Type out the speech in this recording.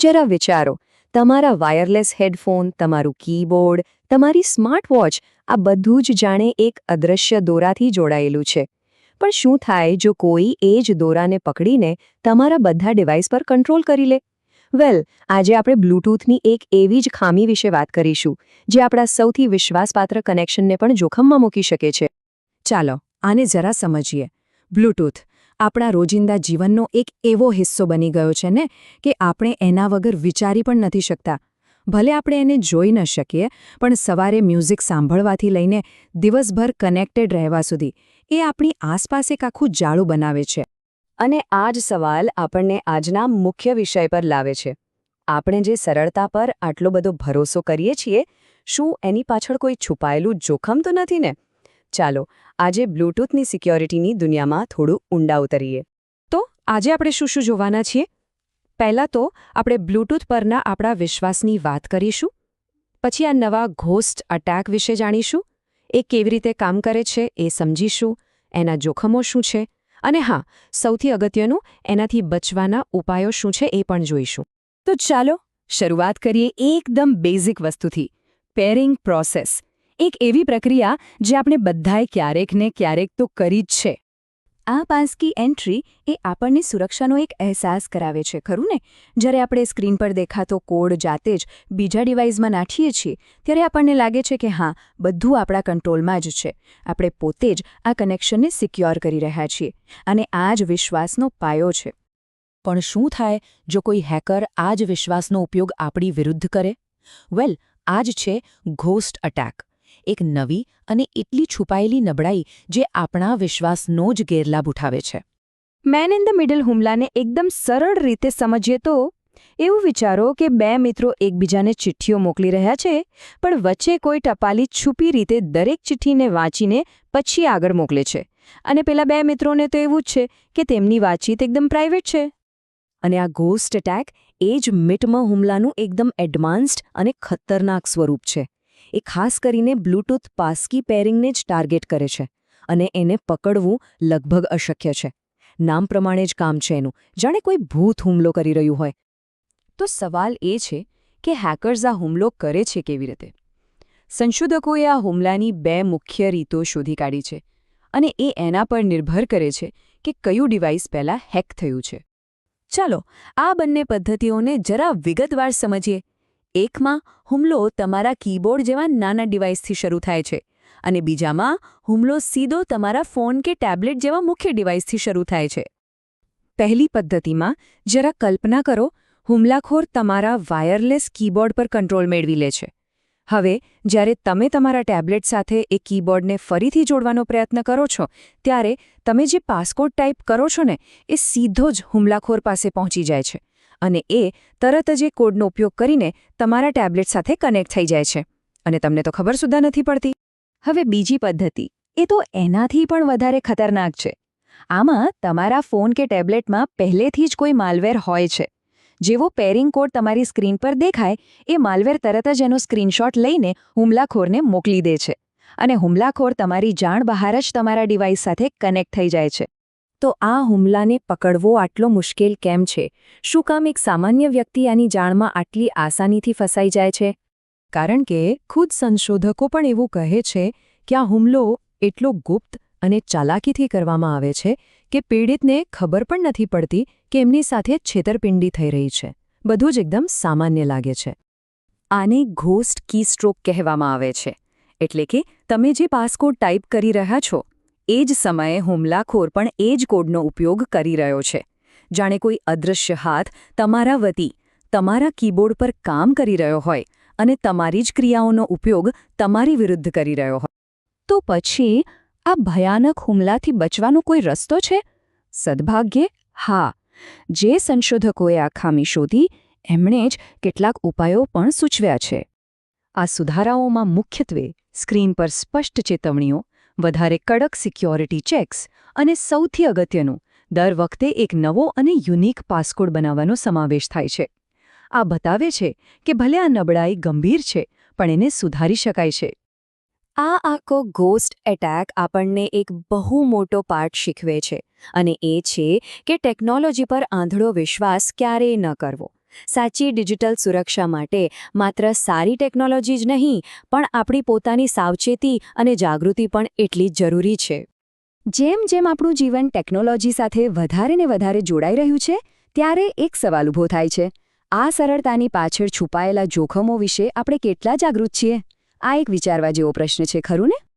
જરા વિચારો, તમારા વાયરલેસ હેડફોન, તમારું કીબોર્ડ, તમારી સ્માર્ટ વોચ આ બધું જ જાણે એક અદૃશ્ય દોરાથી જોડાયેલું છે. પણ શું થાય જો કોઈ એ જ દોરાને પકડીને તમારા બધા ડિવાઇસ પર કંટ્રોલ કરી લે? વેલ, આજે આપણે બ્લૂટૂથની એક એવી જ ખામી વિશે વાત કરીશું, જે આપણા સૌથી વિશ્વાસપાત્ર કનેક્શનને પણ જોખમમાં મૂકી શકે છે. ચાલો, આને જરા સમજીએ. બ્લૂટૂથ આપણા રોજિંદા જીવનનો એક એવો હિસ્સો બની ગયો છે ને કે આપણે એના વગર વિચારી પણ નથી શકતા. ભલે આપણે એને જોઈ ન શકીએ, પણ સવારે મ્યુઝિક સાંભળવાથી લઈને દિવસભર કનેક્ટેડ રહેવા સુધી એ આપણી આસપાસ એક આખું જાળું બનાવે છે. અને આ જ સવાલ આપણને આજના મુખ્ય વિષય પર લાવે છે. આપણે જે સરળતા પર આટલો બધો ભરોસો કરીએ છીએ, શું એની પાછળ કોઈ છુપાયેલું જોખમ તો નથી ને? ચાલો, આજે બ્લૂટૂથની સિક્યોરિટીની દુનિયામાં થોડું ઊંડા ઉતરીએ. તો, આજે આપણે શું શું જોવાના છીએ? પહેલાં તો, આપણે બ્લૂટૂથ પરના આપણા વિશ્વાસની વાત કરીશું, પછી આ નવા ઘોસ્ટ અટેક વિશે જાણીશું, એ કેવી રીતે કામ કરે છે એ સમજીશું, એના જોખમો શું છે, અને હા, સૌથી અગત્યનું, એનાથી બચવાના ઉપાયો શું છે એ પણ જોઈશું. તો ચાલો, શરૂઆત કરીએ એકદમ બેઝિક વસ્તુથી પેરિંગ પ્રોસેસ એક એવી પ્રક્રિયા જે આપણે બધાએ ક્યારેક ને ક્યારેક તો કરી જ છે. આ પાસકી એન્ટ્રી એ આપણને સુરક્ષાનો એક અહેસાસ કરાવે છે, ખરું ને? જ્યારે આપણે સ્ક્રીન પર દેખાતો કોડ જાતે જ બીજા ડિવાઇસમાં નાખીએ છીએ, ત્યારે આપણને લાગે છે કે હા, બધું આપણા કંટ્રોલમાં જ છે. આપણે પોતે જ આ કનેક્શનને સિક્યોર કરી રહ્યા છીએ અને આ જ વિશ્વાસનો પાયો છે. પણ શું થાય જો કોઈ હેકર આ જ વિશ્વાસનો ઉપયોગ આપણી વિરુદ્ધ કરે? વેલ, આ જ છે ઘોસ્ટ અટેક. એક નવી અને એટલી છુપાયેલી નબળાઈ જે આપણા વિશ્વાસનો જ ગેરલાભ ઉઠાવે છે. મેન ઇન ધ મિડલ હુમલાને એકદમ સરળ રીતે સમજીએ તો, એવું વિચારો કે બે મિત્રો એકબીજાને ચિઠ્ઠીઓ મોકલી રહ્યા છે, પણ વચ્ચે કોઈ ટપાલી છુપી રીતે દરેક ચિઠ્ઠીને વાંચીને પછી આગળ મોકલે છે. અને પેલા બે મિત્રોને તો એવું જ છે કે તેમની વાતચીત એકદમ પ્રાઇવેટ છે. અને આ ગોસ્ટ એટેક એ જ મિટમાં હુમલાનું એકદમ એડવાન્સ્ડ અને ખતરનાક સ્વરૂપ છે. એ ખાસ કરીને બ્લૂટૂથ પાસકી પેરિંગને જ ટાર્ગેટ કરે છે અને એને પકડવું લગભગ અશક્ય છે. નામ પ્રમાણે જ કામ છે એનું. જાણે કોઈ ભૂત હુમલો કરી રહ્યું હોય. તો સવાલ એ છે કે હેકર્સ આ હુમલો કરે છે કેવી રીતે? સંશોધકોએ આ હુમલાની બે મુખ્ય રીતો શોધી કાઢી છે અને એ એના પર નિર્ભર કરે છે કે કયું ડિવાઇસ પહેલાં હેક થયું છે. ચાલો આ બંને પદ્ધતિઓને જરા વિગતવાર સમજીએ. એકમાં હુમલો તમારા કીબોર્ડ જેવા નાના ડિવાઇસથી શરૂ થાય છે અને બીજામાં હુમલો સીધો તમારા ફોન કે ટેબ્લેટ જેવા મુખ્ય ડિવાઇસથી શરૂ થાય છે. પહેલી પદ્ધતિમાં જરા કલ્પના કરો, હુમલાખોર તમારા વાયરલેસ કીબોર્ડ પર કંટ્રોલ મેળવી લે છે. હવે, જ્યારે તમે તમારા ટેબ્લેટ સાથે એ કીબોર્ડને ફરીથી જોડવાનો પ્રયત્ન કરો છો, ત્યારે તમે જે પાસકોડ ટાઈપ કરો છો ને, એ સીધો જ હુમલાખોર પાસે પહોંચી જાય છે. અને એ તરત જ એ કોડનો ઉપયોગ કરીને તમારા ટેબ્લેટ સાથે કનેક્ટ થઈ જાય છે. અને તમને તો ખબર સુદ્ધા નથી પડતી. હવે બીજી પદ્ધતિ. એ તો એનાથી પણ વધારે ખતરનાક છે. આમાં તમારા ફોન કે ટેબ્લેટમાં પહેલેથી જ કોઈ માલવેર હોય છે. જેવો પેરિંગ કોડ તમારી સ્ક્રીન પર દેખાય, એ માલવેર તરત જ એનો સ્ક્રીનશોટ લઈને હુમલાખોરને મોકલી દે છે. અને હુમલાખોર તમારી જાણ બહાર જ તમારા ડિવાઇસ સાથે કનેક્ટ થઈ જાય છે. તો આ હુમલાને પકડવો આટલો મુશ્કેલ કેમ છે? શું કામ એક સામાન્ય વ્યક્તિ આની જાણમાં આટલી આસાનીથી ફસાઈ જાય છે? કારણ કે ખુદ સંશોધકો પણ એવું કહે છે કે આ હુમલો એટલો ગુપ્ત અને ચાલાકીથી કરવામાં આવે છે કે પીડિતને ખબર પણ નથી પડતી કે એમની સાથે છેતરપિંડી થઈ રહી છે. બધું જ એકદમ સામાન્ય લાગે છે. આને ઘોસ્ટ કીસ્ટ્રોક કહેવામાં આવે છે. એટલે કે તમે જે પાસકોડ ટાઈપ કરી રહ્યા છો એ જ સમયે હુમલાખોર પણ એ જ કોડનો ઉપયોગ કરી રહ્યો છે. જાણે કોઈ અદૃશ્ય હાથ તમારા વતી, તમારા કીબોર્ડ પર કામ કરી રહ્યો હોય અને તમારી જ ક્રિયાઓનો ઉપયોગ તમારી વિરુદ્ધ કરી રહ્યો હોય. તો પછી આ ભયાનક હુમલાથી બચવાનો કોઈ રસ્તો છે? સદભાગ્યે, હા. જે સંશોધકોએ આ ખામી શોધી, એમણે જ કેટલાક ઉપાયો પણ સૂચવ્યા છે. આ સુધારાઓમાં મુખ્યત્વે સ્ક્રીન પર સ્પષ્ટ ચેતવણીઓ વધારે કડક સિક્યોરિટી ચેક્સ અને સૌથી અગત્યનું, દર વખતે એક નવો અને યુનિક પાસકોડ બનાવવાનો સમાવેશ થાય છે. આ બતાવે છે કે ભલે આ નબળાઈ ગંભીર છે, પણ એને સુધારી શકાય છે. આ આખો ગોસ્ટ એટેક આપણને એક બહુ મોટો પાઠ શીખવે છે અને એ છે કે ટેકનોલોજી પર આંધળો વિશ્વાસ ક્યારેય ન કરવો. સાચી ડિજિટલ સુરક્ષા માટે માત્ર સારી ટેકનોલોજી જ નહીં, પણ આપણી પોતાની સાવચેતી અને જાગૃતિ પણ એટલી જ જરૂરી છે. જેમ જેમ આપણું જીવન ટેકનોલોજી સાથે વધારે ને વધારે જોડાઈ રહ્યું છે, ત્યારે એક સવાલ ઊભો થાય છે. આ સરળતાની પાછળ છુપાયેલા જોખમો વિશે આપણે કેટલા જાગૃત છીએ? આ એક વિચારવા જેવો પ્રશ્ન છે, ખરું ને?